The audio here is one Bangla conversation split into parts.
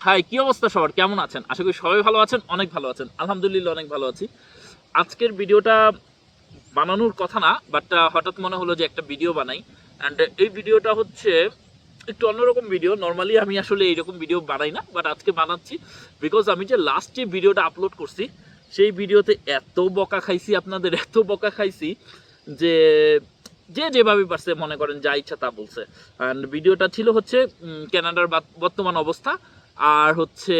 হাই কি অবস্থা সবার? কেমন আছেন? আশা করি সবাই ভালো আছেন অনেক ভালো আছেন। আলহামদুলিল্লাহ অনেক ভালো আছি। আজকের ভিডিওটা বানানোর কথা না বাট হঠাৎ মনে হলো যে একটা ভিডিও বানাই। অ্যান্ড এই ভিডিওটা হচ্ছে একটু অন্যরকম ভিডিও। নর্মালি আমি আসলে এইরকম ভিডিও বানাই না বাট আজকে বানাচ্ছি বিকজ আমি যে লাস্ট যে ভিডিওটা আপলোড করছি সেই ভিডিওতে এত বকা খাইছি আপনাদের এত বকা খাইছি যে যে যেভাবে পারছে মনে করেন যা ইচ্ছা তা বলছে। অ্যান্ড ভিডিওটা ছিল হচ্ছে উম, কানাডার বর্তমান অবস্থা। আর হচ্ছে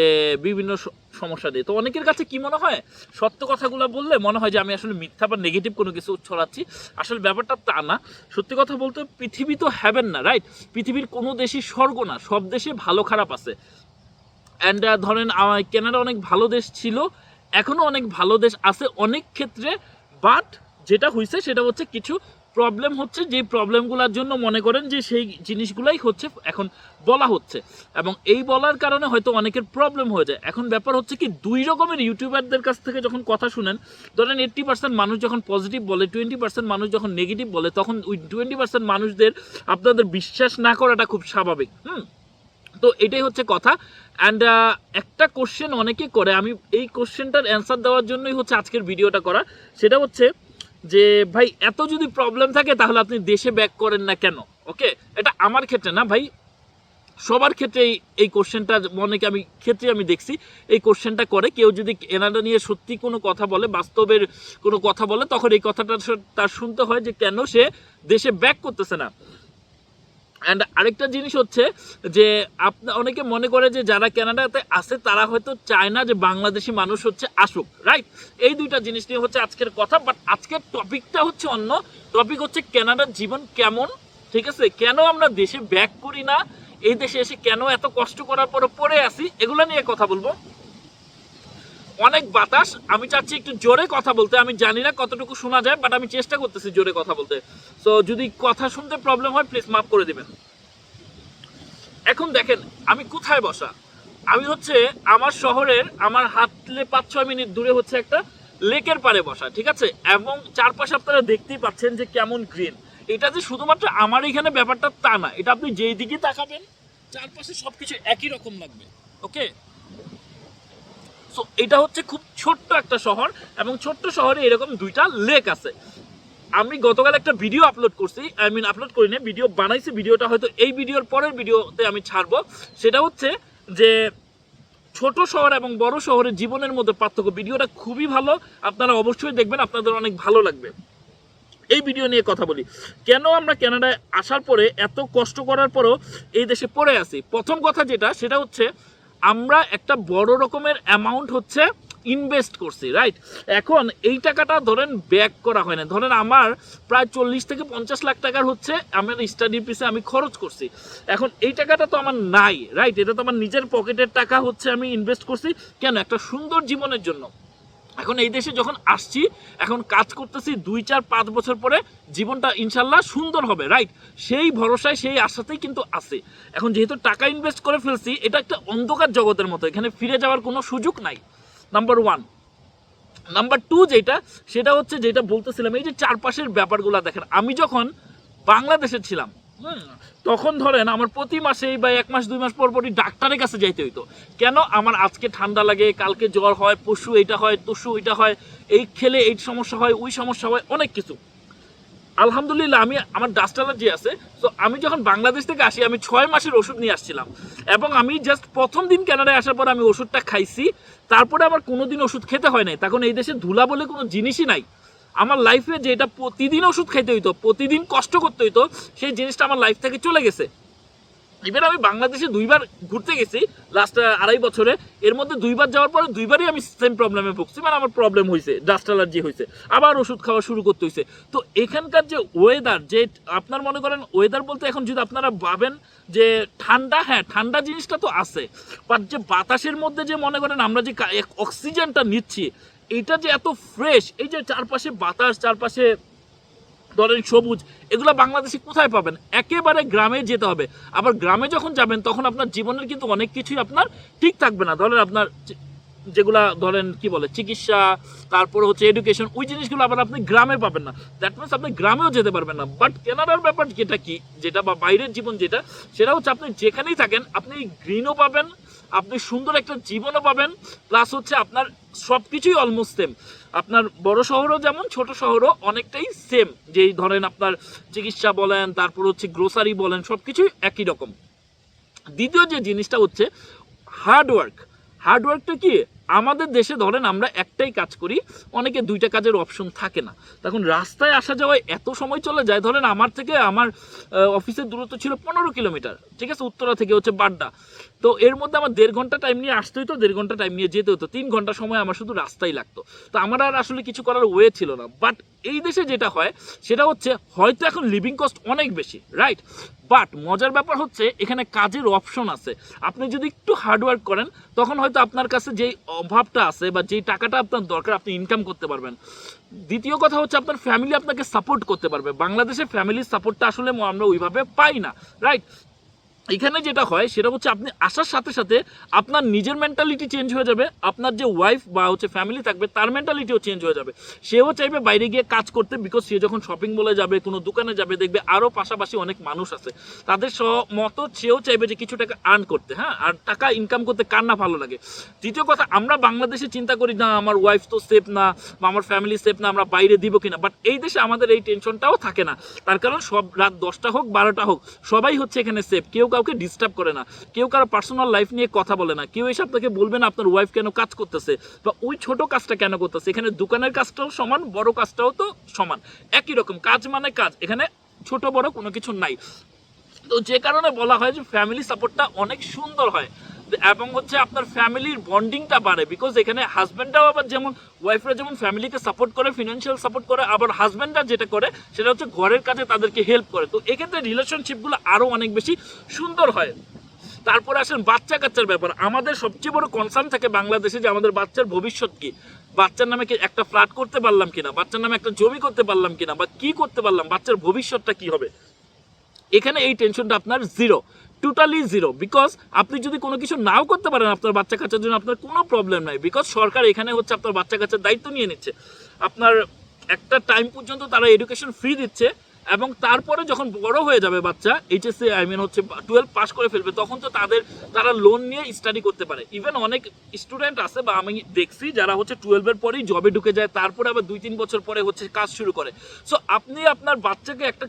বিভিন্ন সমস্যা দিয়ে। তো অনেকের কাছে কি মনে হয়, সত্য কথাগুলো বললে মনে হয় যে আমি আসলে মিথ্যা বা নেগেটিভ কোনো কিছু ছড়াচ্ছি। আসলে ব্যাপারটা তা না। সত্যি কথা বলতে পৃথিবী তো হ্যাভেন না রাইট পৃথিবীর কোনো দেশই স্বর্গ না, সব দেশে ভালো খারাপ আছে। অ্যান্ড ধরেন কানাডা অনেক ভালো দেশ ছিল এখনও অনেক ভালো দেশ আছে অনেক ক্ষেত্রে বাট যেটা হয়েছে সেটা হচ্ছে কিছু প্রবলেম হচ্ছে যে প্রবলেমগুলোর জন্য মনে করেন যে সেই জিনিসগুলাই হচ্ছে, এখন বলা হচ্ছে। এবং এই বলার কারণে হয়তো অনেকের প্রবলেম হয়ে যায়। এখন ব্যাপার হচ্ছে কি, দুই রকমের ইউটিউবারদের কাছ থেকে যখন কথা শুনেন, ধরেন এইট্টি পার্সেন্ট মানুষ যখন পজিটিভ বলে টোয়েন্টি পার্সেন্ট মানুষ যখন নেগেটিভ বলে, তখন ওই টোয়েন্টি পার্সেন্ট মানুষদের আপনাদের বিশ্বাস না করাটা খুব স্বাভাবিক। হুম? তো এটাই হচ্ছে কথা। অ্যান্ড একটা কোশ্চেন অনেকে করে, আমি এই কোশ্চেনটার অ্যান্সার দেওয়ার জন্যই হচ্ছে আজকের ভিডিওটা করা। সেটা হচ্ছে যে, ভাই, এত যদি প্রবলেম থাকে, তাহলে আপনি দেশে ব্যাক করেন না কেন? ওকে এটা আমার ক্ষেত্রে না, ভাই। সবার ক্ষেত্রে এই কোশ্চেনটা অনেকে আমি, ক্ষেত্রে আমি দেখছি, এই কোশ্চেনটা করে। কেউ যদি এনাডা নিয়ে সত্যি কোনো কথা বলে, বাস্তবের কোনো কথা বলে, তখন এই কথাটা তার শুনতে হয় যে, কেন সে দেশে ব্যাক করতেছে না? অ্যান্ড আরেকটা জিনিস হচ্ছে যে আপনার অনেকে মনে করে যে যারা কানাডাতে আছে, তারা হয়তো চায় না যে বাংলাদেশি মানুষ হচ্ছে আসুক রাইট এই দুইটা জিনিস নিয়ে হচ্ছে আজকের কথা বাট আজকের টপিকটা হচ্ছে অন্য। টপিক হচ্ছে কানাডার জীবন কেমন, ঠিক আছে? কেন আমরা দেশে ব্যাক করি না? এই দেশে এসে কেন এত কষ্ট করার পরে পড়ে আসি এগুলো নিয়ে কথা বলব। অনেক বাতাস, আমি চাচ্ছি একটু জোরে কথা বলতে, আমি জানি না কতটুকু শোনা যায় বাট আমি চেষ্টা করতেছি জোরে কথা বলতে। সো যদি কথা শুনতে প্রবলেম হয় প্লিজ মাফ করে দিবেন। এখন দেখেন, আমি কোথায় বসা? আমি হচ্ছে আমার শহরের, আমার হাতলে পাঁচ ছয় মিনিট দূরে হচ্ছে একটা লেকের পাড়ে বসা, ঠিক আছে? এবং চারপাশে আপনারা দেখতেই পাচ্ছেন যে কেমন গ্রিন এটা যে শুধুমাত্র আমার এখানে ব্যাপারটা তা না, এটা আপনি যেই দিকে তাকাবেন, চারপাশে সবকিছু একই রকম লাগবে ওকে সো এটা হচ্ছে খুব ছোট্ট একটা শহর এবং ছোট্ট শহরে এরকম দুইটা লেক আছে। আমি গতকাল একটা ভিডিও আপলোড করছি আই মিন আপলোড করি না ভিডিও বানাইছি ভিডিওটা হয়তো এই ভিডিওর পরের ভিডিওতে আমি ছাড়বো। সেটা হচ্ছে যে ছোট শহর এবং বড় শহরের জীবনের মধ্যে পার্থক্য। ভিডিওটা খুবই ভালো, আপনারা অবশ্যই দেখবেন, আপনাদের অনেক ভালো লাগবে। এই ভিডিও নিয়ে কথা বলি। কেন আমরা কানাডায় আসার পরে এত কষ্ট করার পরও এই দেশে পড়ে আছি? প্রথম কথা যেটা, সেটা হচ্ছে আমরা একটা বড় রকমের অ্যামাউন্ট হচ্ছে ইনভেস্ট করছি রাইট এখন এই টাকাটা ধরেন ব্যাক করা হয় না। ধরেন আমার প্রায় চল্লিশ থেকে পঞ্চাশ লাখ টাকার হচ্ছে আমার স্টাডির পিসে আমি খরচ করছি। এখন এই টাকাটা তো আমার নাই রাইট এটা তো আমার নিজের পকেটের টাকা হচ্ছে আমি ইনভেস্ট করছি। কেন? একটা সুন্দর জীবনের জন্য। এখন এই দেশে যখন আসছি, এখন কাজ করতেছি দুই, চার, পাঁচ বছর পরে জীবনটা ইনশাল্লাহ সুন্দর হবে রাইট সেই ভরসায়, সেই আশাতেই কিন্তু আছে। এখন যেহেতু টাকা ইনভেস্ট করে ফেলছি, এটা একটা অন্ধকার জগতের মতো, এখানে ফিরে যাওয়ার কোনো সুযোগ নাই। নাম্বার ওয়ান নাম্বার টু যেটা, সেটা হচ্ছে যেটা বলতেছিলাম, এই যে চারপাশের ব্যাপারগুলো দেখেন, আমি যখন বাংলাদেশে ছিলাম তখন ধরেন আমার প্রতি মাসেই বা এক মাস, দুই মাস পর পরই ডাক্তারের কাছে যাইতে হইতো। কেন? আমার আজকে ঠান্ডা লাগে, কালকে জ্বর হয়, পশু এটা হয় তসু এটা হয়, এই খেলে এই সমস্যা হয়, ওই সমস্যা হয়, অনেক কিছু। আলহামদুলিল্লাহ আমি, আমার ডাস্ট অ্যালার্জি আছে তো আমি যখন বাংলাদেশ থেকে আসি, আমি ছয় মাসের ওষুধ নিয়ে আসছিলাম। এবং আমি জাস্ট প্রথম দিন কানাডায় আসার পর আমি ওষুধটা খাইছি, তারপরে আমার কোনোদিন ওষুধ খেতে হয় নাই। তখন এই দেশে ধুলা বলে কোনো জিনিসই নাই। আমার লাইফে যেটা প্রতিদিন ওষুধ খাইতে হইতো, প্রতিদিন কষ্ট করতে হইতো, সেই জিনিসটা আমার লাইফ থেকে চলে গেছে। ইভেন আমি বাংলাদেশে দুইবার ঘুরতে গেছি লাস্ট আড়াই বছরে। এর মধ্যে দুইবার যাওয়ার পরে দুইবারই আমি সেম প্রবলেমে ভুগছি মানে আমার প্রবলেম হয়েছে ডাস্ট অ্যালার্জি হয়েছে আবার ওষুধ খাওয়া শুরু করতে হয়েছে তো এখানকার যে ওয়েদার যে আপনার মনে করেন ওয়েদার বলতে এখন যদি আপনারা ভাবেন যে ঠান্ডা হ্যাঁ ঠান্ডা জিনিসটা তো আছে। বাট যে বাতাসের মধ্যে যে মনে করেন আমরা যে অক্সিজেনটা নিচ্ছি এটা যে এত ফ্রেশ এই যে চারপাশে বাতাস, চারপাশে ধরেন সবুজ, এগুলো বাংলাদেশে কোথায় পাবেন? একেবারে গ্রামে যেতে হবে। আবার গ্রামে যখন যাবেন, তখন আপনার জীবনের কিন্তু অনেক কিছুই আপনার ঠিক থাকবে না। ধরেন আপনার যেগুলা ধরেন কি বলে, চিকিৎসা, তারপরে হচ্ছে এডুকেশন ওই জিনিসগুলো আবার আপনি গ্রামে পাবেন না। দ্যাট মিনস আপনি গ্রামেও যেতে পারবেন না। বাট কেনাডার ব্যাপার যেটা কি, যেটা বা বাইরের জীবন যেটা, সেটা হচ্ছে আপনি যেখানেই থাকেন, আপনি গ্রিনও পাবেন আপনি সুন্দর একটা জীবনও পাবেন প্লাস হচ্ছে আপনার সব কিছুই অলমোস্ট সেম আপনার বড় শহরও যেমন, ছোট শহরও অনেকটাই সেম যেই ধরেন আপনার চিকিৎসা বলেন, তারপর হচ্ছে গ্রোসারি বলেন সব কিছুই একই রকম। দ্বিতীয় যে জিনিসটা হচ্ছে হার্ডওয়ার্ক হার্ডওয়ার্কটা কি? আমাদের দেশে ধরেন আমরা একটাই কাজ করি, অনেকে দুইটা কাজের অপশন থাকে না। তখন রাস্তায় আসা যাওয়ায় এত সময় চলে যায়, ধরেন আমার থেকে আমার অফিসের দূরত্ব ছিল পনেরো কিলোমিটার, ঠিক আছে? উত্তরা থেকে হচ্ছে বাড্ডা। তো এর মধ্যে আমার দেড় ঘণ্টা টাইম নিয়ে আসতে হতো দেড় ঘণ্টা টাইম নিয়ে যেতে হতো। তিন ঘণ্টা সময় আমার শুধু রাস্তায় লাগতো। তো আমার আর আসলে কিছু করার ওয়ে ছিল না। বাট এই দেশে যেটা হয়, সেটা হচ্ছে হয়তো এখন লিভিং কস্ট অনেক বেশি রাইট বাট মজার ব্যাপার হচ্ছে, এখানে কাজের অপশন আছে। আপনি যদি একটু হার্ডওয়ার্ক করেন, তখন হয়তো আপনার কাছে যেই অভাবটা আছে বা যেই টাকাটা আপনার দরকার, আপনি ইনকাম করতে পারবেন। দ্বিতীয় কথা হচ্ছে, আপনার ফ্যামিলি আপনাকে সাপোর্ট করতে পারবে। বাংলাদেশে ফ্যামিলির সাপোর্টটা আসলে আমরা ওইভাবে পাই না রাইট এখানে যেটা হয়, সেটা হচ্ছে আপনি আসার সাথে সাথে আপনার নিজের মেন্টালিটি চেঞ্জ হয়ে যাবে, আপনার যে ওয়াইফ বা হচ্ছে ফ্যামিলি থাকবে, তার মেন্টালিটিও চেঞ্জ হয়ে যাবে। সেও চাইবে বাইরে গিয়ে কাজ করতে বিকজ সে যখন শপিং মলে যাবে, কোনো দোকানে যাবে, দেখবে আরও পাশাপাশি অনেক মানুষ আছে। তাদের মতো সেও চাইবে যে কিছু টাকা আর্ন করতে হ্যাঁ? আর টাকা ইনকাম করতে কার না ভালো লাগে। দ্বিতীয় কথা, আমরা বাংলাদেশে চিন্তা করি, না, আমার ওয়াইফ তো সেফ না, বা আমার ফ্যামিলি সেফ না, আমরা বাইরে দিব কিনা? বাট এই দেশে আমাদের এই টেনশনটাও থাকে না। তার কারণ সব রাত দশটা হোক, বারোটা হোক, সবাই হচ্ছে এখানে সেফ কেউ কাউকে ডিস্টার্ব করে না। কেউ কারও পার্সোনাল লাইফ নিয়ে কথা বলে না। কেউ এসে আপনাকে বলবে না আপনার ওয়াইফ কেন কাজ করতেছে বা ওই ছোট কাজটা কেন করতেছে। এখানে দোকানের কাজটাও সমান, বড় কাজটাও তো সমান। একই রকম, কাজ মানে কাজ। এখানে ছোট, বড় কোনো কিছু নাই। তো যে কারণে বলা হয় যে ফ্যামিলি সাপোর্টটা অনেক সুন্দর হয়। এবং হচ্ছে আপনার ফ্যামিলির বন্ডিংটা বাড়ে বিকজ এখানে হাজব্যান্ডরাও আবার যেমন ওয়াইফরা যেমন ফ্যামিলিকে সাপোর্ট করে ফিনান্সিয়াল সাপোর্ট করে, আবার হাজব্যান্ডরা যেটা করে, সেটা হচ্ছে ঘরের কাজে তাদেরকে হেল্প করে। তো এক্ষেত্রে রিলেশনশিপগুলো আরও অনেক বেশি সুন্দর হয়। তারপরে আসেন বাচ্চা কাচ্চার ব্যাপার। আমাদের সবচেয়ে বড় কনসার্ন থাকে বাংলাদেশে যে আমাদের বাচ্চার ভবিষ্যৎ কি। বাচ্চার নামে কি একটা ফ্ল্যাট করতে পারলাম কিনা? বাচ্চার নামে একটা জমি করতে পারলাম কিনা? বা কি করতে পারলাম? বাচ্চার ভবিষ্যৎটা কি হবে? এখানে এই টেনশনটা আপনার জিরো টোটালি জিরো বিকজ আপনি যদি কোনো কিছু নাও করতে পারেন আপনার বাচ্চা কাচ্চার জন্য আপনার কোনো প্রবলেম নাই। বিকজ সরকার এখানে হচ্ছে আপনার বাচ্চা কাচ্চার দায়িত্ব নিয়ে নিচ্ছে। আপনার একটা টাইম পর্যন্ত তারা এডুকেশন ফ্রি দিচ্ছে। এবং তারপরে যখন বড় হয়ে যাবে বাচ্চা এইচএসসি আই মিন হচ্ছে টুয়েলভ পাস করে ফেলবে, তখন তো তাদের, তারা লোন নিয়ে স্টাডি করতে পারে। ইভেন অনেক স্টুডেন্ট আছে বা আমি দেখছি যারা হচ্ছে টুয়েলভের পরেই জবে ঢুকে যায়, তারপরে আবার দুই তিন বছর পরে হচ্ছে কাজ শুরু করে। সো আপনি আপনার বাচ্চাকে একটা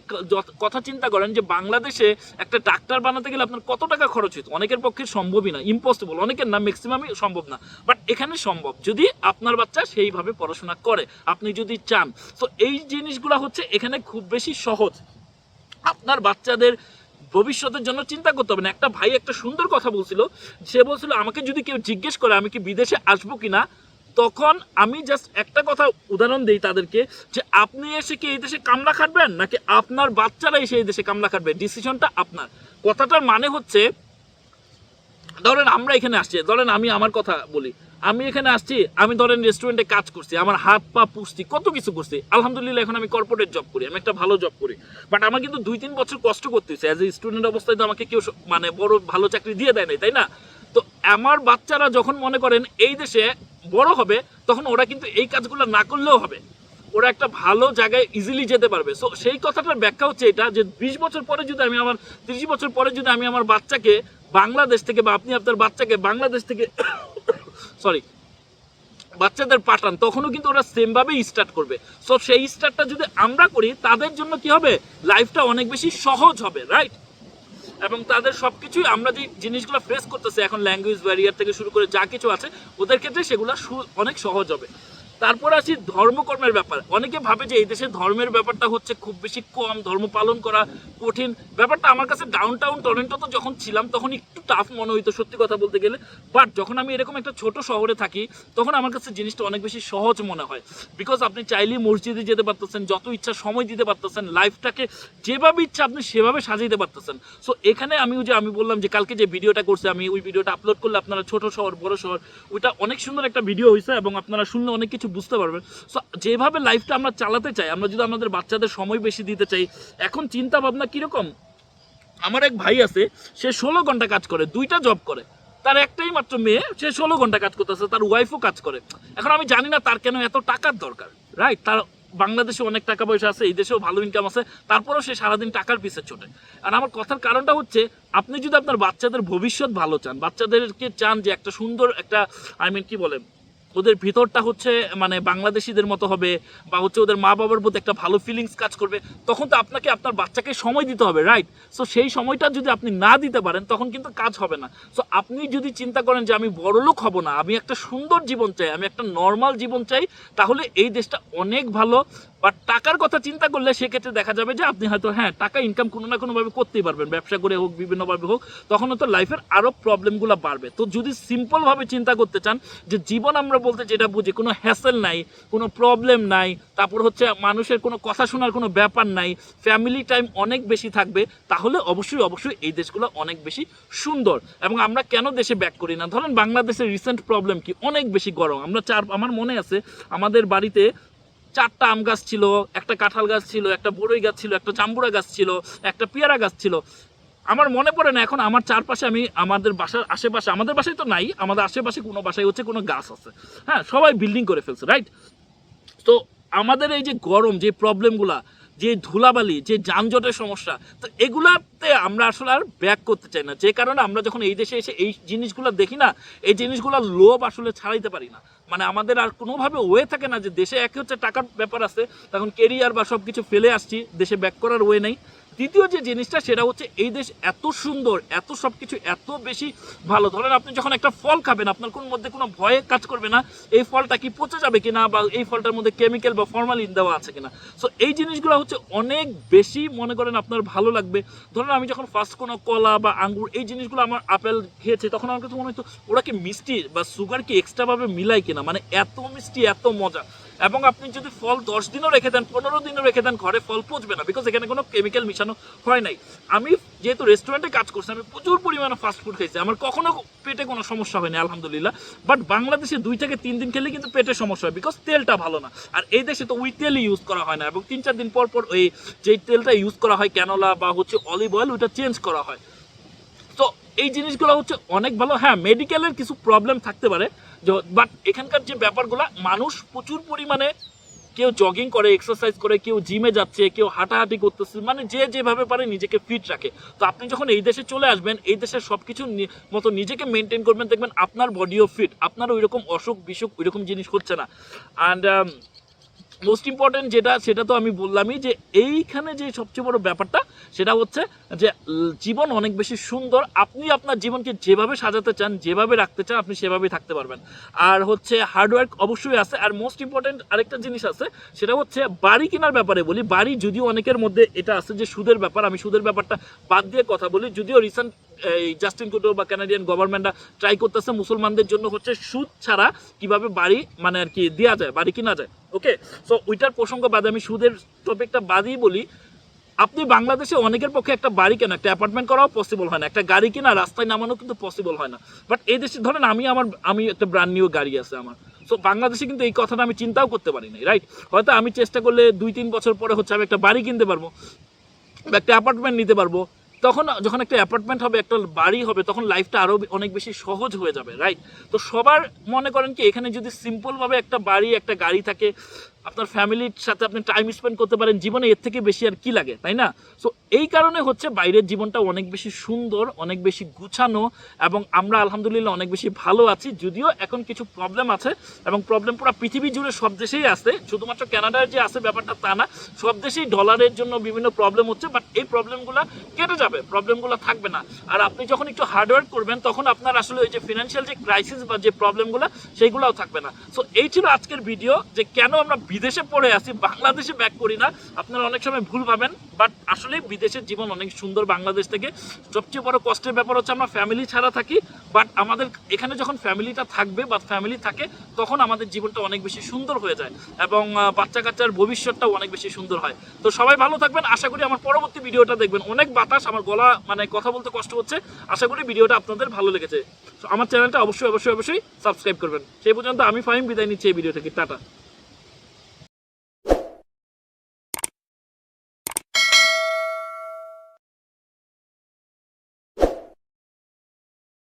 কথা চিন্তা করেন যে বাংলাদেশে একটা ডাক্তার বানাতে গেলে আপনার কত টাকা খরচ হতো অনেকের পক্ষে সম্ভবই না ইম্পসিবল অনেকের না ম্যাক্সিমামই সম্ভব না। বাট এখানে সম্ভব, যদি আপনার বাচ্চা সেইভাবে পড়াশোনা করে, আপনি যদি চান। তো এই জিনিসগুলো হচ্ছে এখানে খুব বেশি সহজ। আপনার বাচ্চাদের ভবিষ্যতের জন্য চিন্তা করতে হবে না। একটা ভাই একটা সুন্দর কথা বলছিল। সে বলছিল, আমাকে যদি কেউ জিজ্ঞেস করে আমি কি বিদেশে আসব কি না তখন আমি জাস্ট একটা কথা উদাহরণ দিই তাদেরকে, যে আপনি এসে কি এই দেশে কামলা খাটবেন? নাকি আপনার বাচ্চারা এসে এই দেশে কামলা খাটবে? ডিসিশনটা আপনার। কথাটার মানে হচ্ছে, ধরেন আমরা এখানে আসছি, ধরেন আমি আমার কথা বলি। আমি এখানে আসছি, আমি ধরেন রেস্টুরেন্টে কাজ করছি, আমার হাত পা পুষছি, কত কিছু করছি। আলহামদুলিল্লাহ, এখন আমি কর্পোরেট জব করি, আমি একটা ভালো জব করি। বাট আমার কিন্তু দুই তিন বছর কষ্ট করতে অ্যাজ এ স্টুডেন্ট অবস্থায় তো আমাকে কেউ মানে বড় ভালো চাকরি দিয়ে দেয় নাই, তাই না? তো আমার বাচ্চারা যখন মনে করেন এই দেশে বড় হবে, তখন ওরা কিন্তু এই কাজগুলো না করলেও হবে। ওরা একটা ভালো জায়গায় ইজিলি যেতে পারবে। সো সেই কথাটার ব্যাখ্যা হচ্ছে এটা যে বিশ বছর পরে যদি আমি আমার, তিরিশ বছর পরে যদি আমি আমার বাচ্চাকে বাংলাদেশ থেকে বা আপনি আপনার বাচ্চাকে বাংলাদেশ থেকে সরি বাচ্চাদের পাঠান, তখনও কিন্তু ওরা সেমভাবেই স্টার্ট করবে। সো সেই স্টার্টটা যদি আমরা করি, তাদের জন্য কি হবে? লাইফটা অনেক বেশি সহজ হবে রাইট এবং তাদের সব কিছুই আমরা যে জিনিসগুলো ফেস করতেছি, এখন ল্যাঙ্গুয়েজ ব্যারিয়ার থেকে শুরু করে যা কিছু আছে, ওদের ক্ষেত্রে সেগুলো অনেক সহজ হবে। তারপর আসি ধর্মকর্মের ব্যাপার। অনেকে ভাবে যে এই দেশে ধর্মের ব্যাপারটা হচ্ছে খুব বেশি কম, ধর্ম পালন করা কঠিন। ব্যাপারটা আমার কাছে ডাউন টাউন টরেন্টো তো যখন ছিলাম তখন একটু টাফ মনে হইতো সত্যি কথা বলতে গেলে। বাট যখন আমি এরকম একটা ছোট শহরে থাকি, তখন আমার কাছে জিনিসটা অনেক বেশি সহজ মনে হয়। বিকজ আপনি চাইলেই মসজিদে যেতে পারতেছেন, যত ইচ্ছা সময় দিতে পারতেছেন লাইফটাকে যেভাবে ইচ্ছা আপনি সেভাবে সাজাইতে পারতেছেন। সো এখানে আমি যে আমি বললাম যে কালকে যে ভিডিওটা করছে, আমি ওই ভিডিওটা আপলোড করলে আপনারা ছোট শহর, বড় শহর, ওইটা অনেক সুন্দর একটা ভিডিও হয়েছে এবং আপনারা শুনলে অনেক কিছু বুঝতে পারবেন সো যেভাবে লাইফটা আমরা চালাতে চাই, আমরা যদি আমাদের বাচ্চাদের সময় বেশি দিতে চাই, এখন চিন্তা ভাবনা কীরকম? আমার এক ভাই আছে, সে ষোলো ঘণ্টা কাজ করে, দুইটা জব করে। তার একটাই মাত্র মেয়ে, সে ষোলো ঘণ্টা কাজ করতেছে, তার ওয়াইফও কাজ করে। এখন আমি জানি না তার কেন এত টাকার দরকার রাইট তার বাংলাদেশে অনেক টাকা পয়সা আছে, এই দেশেও ভালো ইনকাম আছে, তারপরেও সে সারাদিন টাকার পিছে ছোটে। আর আমার কথার কারণটা হচ্ছে, আপনি যদি আপনার বাচ্চাদের ভবিষ্যৎ ভালো চান, বাচ্চাদেরকে চান যে একটা সুন্দর একটা আই মিন কি বলে ওদের ভিতরটা হচ্ছে মানে বাংলাদেশিদের মতো হবে, বা হচ্ছে ওদের মা বাবার প্রতি একটা ভালো ফিলিংস কাজ করবে, তখন তো আপনাকে, আপনার বাচ্চাকে সময় দিতে হবে রাইট সো সেই সময়টা যদি আপনি না দিতে পারেন, তখন কিন্তু কাজ হবে না। সো আপনি যদি চিন্তা করেন যে আমি বড়লোক হব না, আমি একটা সুন্দর জীবন চাই, আমি একটা নর্মাল জীবন চাই, তাহলে এই দেশটা অনেক ভালো বাট টাকার কথা চিন্তা করলে সেক্ষেত্রে দেখা যাবে যে আপনি হয়তো হ্যাঁ টাকা ইনকাম কোনো না কোনোভাবে করতেই পারবেন। ব্যবসা করে হোক, বিভিন্নভাবে হোক তখন হয়তো লাইফের আরও প্রবলেমগুলো বাড়বে। তো যদি সিম্পলভাবে চিন্তা করতে চান যে জীবন আমরা বলতে যেটা বুঝি, কোনো হ্যাসেল নাই, কোনো প্রবলেম নাই, তারপর হচ্ছে মানুষের কোনো কথা শোনার কোনো ব্যাপার নাই ফ্যামিলি টাইম অনেক বেশি থাকবে, তাহলে অবশ্যই অবশ্যই এই দেশগুলো অনেক বেশি সুন্দর। এবং আমরা কেন দেশে ব্যাক করি না? ধরেন বাংলাদেশের রিসেন্ট প্রবলেম কি? অনেক বেশি গরম। আমরা চার, আমার মনে আছে, আমাদের বাড়িতে চারটা আম গাছ ছিল, একটা কাঁঠাল গাছ ছিল, একটা বড়ই গাছ ছিল, একটা জাম্বুরা গাছ ছিল, একটা পেয়ারা গাছ ছিল। আমার মনে পড়ে না, এখন আমার চারপাশে আমি আমাদের বাসার আশেপাশে, আমাদের বাসায় তো নাই, আমাদের আশেপাশে কোনো বাসায় হচ্ছে কোনো গাছ আছে। হ্যাঁ সবাই বিল্ডিং করে ফেলছে রাইট তো আমাদের এই যে গরম, যে প্রবলেমগুলা যে ধুলাবালি, যে যানজটের সমস্যা, তো এগুলাতে আমরা আসলে আর ব্যাক করতে চাই না। যে কারণে আমরা যখন এই দেশে এসে এই জিনিসগুলো দেখি না, এই জিনিসগুলোর লোভ আসলে ছাড়াইতে পারি না। মানে আমাদের আর কোনোভাবে ওয়ে থাকে না যে দেশে এক হচ্ছে টাকার ব্যাপার আছে, তখন কেরিয়ার বা সব কিছু ফেলে আসছি, দেশে ব্যাক করার ওয়ে নেই। দ্বিতীয় যে জিনিসটা, সেটা হচ্ছে এই দেশ এত সুন্দর, এত সব কিছু এত বেশি ভালো। ধরেন আপনি যখন একটা ফল খাবেন, আপনার কোন মধ্যে কোনো ভয়ে কাজ করবে না, এই ফলটা কি পচে যাবে কিনা বা এই ফলটার মধ্যে কেমিক্যাল বা ফর্মালিন দেওয়া আছে কিনা। সো এই জিনিসগুলো হচ্ছে অনেক বেশি মনে করেন আপনার ভালো লাগবে। ধরেন আমি যখন ফার্স্ট কোনো কলা বা আঙ্গুর, এই জিনিসগুলো আমার আপেল খেয়েছে, তখন আমার কাছে মনে হতো, ওরা কি মিষ্টি বা সুগার কি এক্সট্রাভাবে মিলায় কিনা? মানে এত মিষ্টি, এত মজা। এবং আপনি যদি ফল দশ দিনও রেখে দেন, পনেরো দিনও রেখে দেন, ঘরে ফল পচবে না বিকজ এখানে কোনো কেমিক্যাল মিশানো হয় নাই। আমি যেহেতু রেস্টুরেন্টে কাজ করছি, আমি প্রচুর পরিমাণে ফাস্ট ফুড খাইছি। আমার কখনো পেটে কোনো সমস্যা হয়নি আলহামদুলিল্লাহ। বাট বাংলাদেশে দুই থেকে তিন দিন খেলে কিন্তু পেটে সমস্যা হয় বিকজ তেলটা ভালো না। আর এই দেশে তো ওই তেলই ইউজ করা হয় না, এবং তিন চার দিন পর পর ওই যেই তেলটা ইউজ করা হয় ক্যানোলা বা হচ্ছে অলিভ অয়েল ওইটা চেঞ্জ করা হয়। তো এই জিনিসগুলো হচ্ছে অনেক ভালো। হ্যাঁ মেডিকেলের কিছু প্রবলেম থাকতে পারে বাট এখানকার যে ব্যাপারগুলো, মানুষ প্রচুর পরিমাণে কেউ জগিং করে এক্সারসাইজ করে, কেউ জিমে যাচ্ছে, কেউ হাঁটাহাঁটি করতেছে মানে যে যেভাবে পারে নিজেকে ফিট রাখে। তো আপনি যখন এই দেশে চলে আসবেন, এই দেশের সব কিছু মতো নিজেকে মেনটেন করবেন, দেখবেন আপনার বডিও ফিট আপনার ওই রকম অসুখ বিসুখ ওই রকম জিনিস হচ্ছে না। অ্যান্ড মোস্ট ইম্পর্টেন্ট যেটা, সেটা তো আমি বললামই যে এইখানে যে সবচেয়ে বড় ব্যাপারটা, সেটা হচ্ছে যে জীবন অনেক বেশি সুন্দর। আপনি আপনার জীবনকে যেভাবে সাজাতে চান, যেভাবে রাখতে চান, আপনি সেভাবেই থাকতে পারবেন। আর হচ্ছে হার্ডওয়ার্ক অবশ্যই আছে। আর মোস্ট ইম্পর্টেন্ট আরেকটা জিনিস আছে, সেটা হচ্ছে বাড়ি কেনার ব্যাপারে বলি। বাড়ি যদিও অনেকের মধ্যে এটা আছে যে সুদের ব্যাপার, আমি সুদের ব্যাপারটা বাদ দিয়ে কথা বলি। যদিও রিসেন্ট এই জাস্টিন টুডো বা কানাডিয়ান গভর্নমেন্টরা ট্রাই করতেছে মুসলমানদের জন্য হচ্ছে সুদ ছাড়া কীভাবে বাড়ি মানে আর কি দেওয়া যায়, বাড়ি কিনা যায় ওকে সো ওইটার প্রসঙ্গ বাদে আমি সুদের টপিকটা বাদই বলি। আপনি বাংলাদেশে অনেকের পক্ষে একটা বাড়ি কেনা, একটা অ্যাপার্টমেন্ট করাও পসিবল হয় না। একটা গাড়ি কেনা, রাস্তায় নামানো কিন্তু পসিবল হয় না। বাট এই দেশে ধরেন আমি আমার, আমি একটা ব্র্যান্ড নিউ গাড়ি আছে আমার। সো বাংলাদেশে কিন্তু এই কথাটা আমি চিন্তাও করতে পারি না রাইট হয়তো আমি চেষ্টা করলে দুই তিন বছর পরে হচ্ছে আমি একটা বাড়ি কিনতে পারব বা একটা অ্যাপার্টমেন্ট নিতে পারব। তখন যখন একটা অ্যাপার্টমেন্ট হবে, একটা বাড়ি হবে, তখন লাইফটা আরও অনেক বেশি সহজ হয়ে যাবে রাইট তো সবার মনে করেন কি, এখানে যদি সিম্পলভাবে একটা বাড়ি, একটা গাড়ি থাকে আপনার ফ্যামিলির সাথে আপনি টাইম স্পেন্ড করতে পারেন, জীবনে এর থেকে বেশি আর কি লাগে, তাই না? সো এই কারণে হচ্ছে বাইরের জীবনটা অনেক বেশি সুন্দর, অনেক বেশি গুছানো এবং আমরা আলহামদুলিল্লাহ অনেক বেশি ভালো আছি। যদিও এখন কিছু প্রবলেম আছে এবং প্রবলেম পুরো পৃথিবী জুড়ে সব দেশেই আছে, শুধুমাত্র কানাডার যে আছে ব্যাপারটা তা না, সব দেশেই ডলারের জন্য বিভিন্ন প্রবলেম হচ্ছে বাট এই প্রবলেমগুলো কেটে যাবে প্রবলেমগুলো থাকবে না। আর আপনি যখন একটু হার্ডওয়ার্ক করবেন, তখন আপনার আসলে ওই যে ফিনান্সিয়াল যে ক্রাইসিস বা যে প্রবলেমগুলো সেইগুলোও থাকবে না। সো এই ছিল আজকের ভিডিও যে কেন আমরা বিদেশে পড়ে আছি, বাংলাদেশে ব্যাক করি না। আপনারা অনেক সময় ভুল ভাবেন বাট আসলে বিদেশের জীবন অনেক সুন্দর বাংলাদেশ থেকে। সবচেয়ে বড় কষ্টের ব্যাপার হচ্ছে আমরা ফ্যামিলি ছাড়া থাকি বাট আমাদের এখানে যখন ফ্যামিলিটা থাকবে বা ফ্যামিলি থাকে, তখন আমাদের জীবনটা অনেক বেশি সুন্দর হয়ে যায় এবং বাচ্চা কাচ্চার ভবিষ্যৎটাও অনেক বেশি সুন্দর হয়। তো সবাই ভালো থাকবেন, আশা করি আমার পরবর্তী ভিডিওটা দেখবেন। অনেক বাতাস, আমার গলা মানে কথা বলতে কষ্ট হচ্ছে। আশা করি ভিডিওটা আপনাদের ভালো লেগেছে। আমার চ্যানেলটা অবশ্যই অবশ্যই অবশ্যই সাবস্ক্রাইব করবেন। সেই পর্যন্ত আমি ফাহিম, বিদায় নিচ্ছি এই ভিডিও থেকে। টাটা।